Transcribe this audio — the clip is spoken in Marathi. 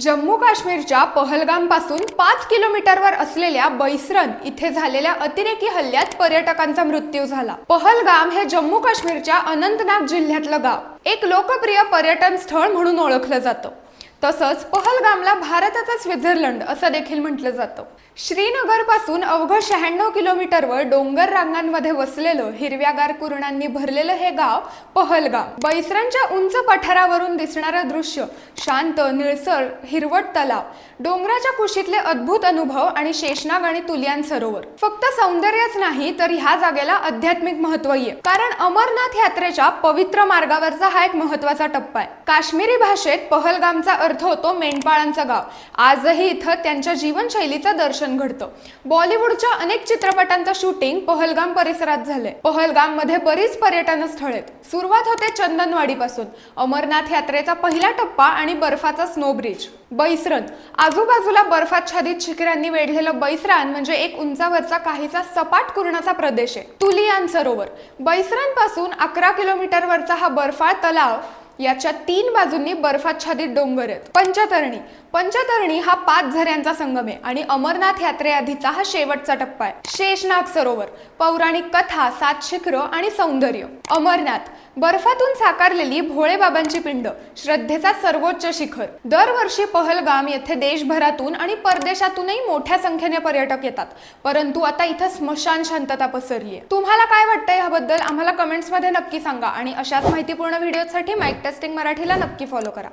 जम्मू काश्मीरच्या पहलगामपासून पाच किलोमीटरवर असलेल्या बैसरन इथे झालेल्या अतिरेकी हल्ल्यात पर्यटकांचा मृत्यू झाला. पहलगाम हे जम्मू काश्मीरच्या अनंतनाग जिल्ह्यातलं गाव. एक लोकप्रिय पर्यटन स्थळ म्हणून ओळखलं जातं. तसंच पहलगामला भारताचा स्वित्झर्लंड असं देखील म्हटलं जातं. श्रीनगरपासून अवघं शहाण्णव किलोमीटरवर डोंगर रांगांमध्ये वसलेलं हिरव्यागार कुरणांनी भरलेलं हे गाव पहलगाम. बैसरांच्या उंच पठारावरून दिसणारं दृश्य शांत निळसर हिरवट तलाव. डोंगराच्या कुशीतले अद्भुत अनुभव आणि शेषनाग आणि तुलियान सरोवर. फक्त सौंदर्यच नाही तर ह्या जागेला आध्यात्मिक महत्त्व आहे. कारण अमरनाथ यात्रेच्या पवित्र मार्गावरचा हा एक महत्त्वाचा टप्पा आहे. काश्मीरी भाषेत पहलगामचा अर्थ होतो मेंढपाळांचं गाव. आजही इथं त्यांच्या जीवनशैलीचं दर्शन घडतं. बॉलिवूडच्या अनेक चित्रपटांचं शूटिंग पहलगाम परिसरात झालंय. पहलगाममध्ये बरीच पर्यटन स्थळ आहेत. सुरुवात होते चंदनवाडी पासून अमरनाथ यात्रेचा पहिला टप्पा आणि बर्फाचा स्नो ब्रिज बैसरन आजूबाजूला बर्फाच्छादित शिखरांनी वेढलेलं बैसरान म्हणजे एक उंचावरचा काहीसा सपाट कुरणाचा प्रदेश आहे. तुलियान सरोवर. बैसरानपासून अकरा किलोमीटरवरचा हा बर्फाळ तलाव याच्या तीन बाजूंनी बर्फाच्छादित डोंगर आहेत. पंचतरणी. पंचतरणी हा पाच झऱ्यांचा संगम आहे आणि अमरनाथ यात्रेआधीचा हा शेवटचा टप्पा आहे. शेषनाग सरोवर. पौराणिक कथा सात शिखर आणि सौंदर्य. अमरनाथ. बर्फातून साकारलेली भोळेबाबांची पिंड श्रद्धेचा सर्वोच्च शिखर. दरवर्षी पहलगाम येथे देशभरातून आणि परदेशातूनही मोठ्या संख्येने पर्यटक येतात. परंतु आता इथं स्मशान शांतता पसरली आहे. तुम्हाला काय वाटतं याबद्दल आम्हाला कमेंट्समध्ये नक्की सांगा. आणि अशाच माहितीपूर्ण व्हिडिओसाठी माईक इंटरेस्टिंग मराठीला नक्की फॉलो करा.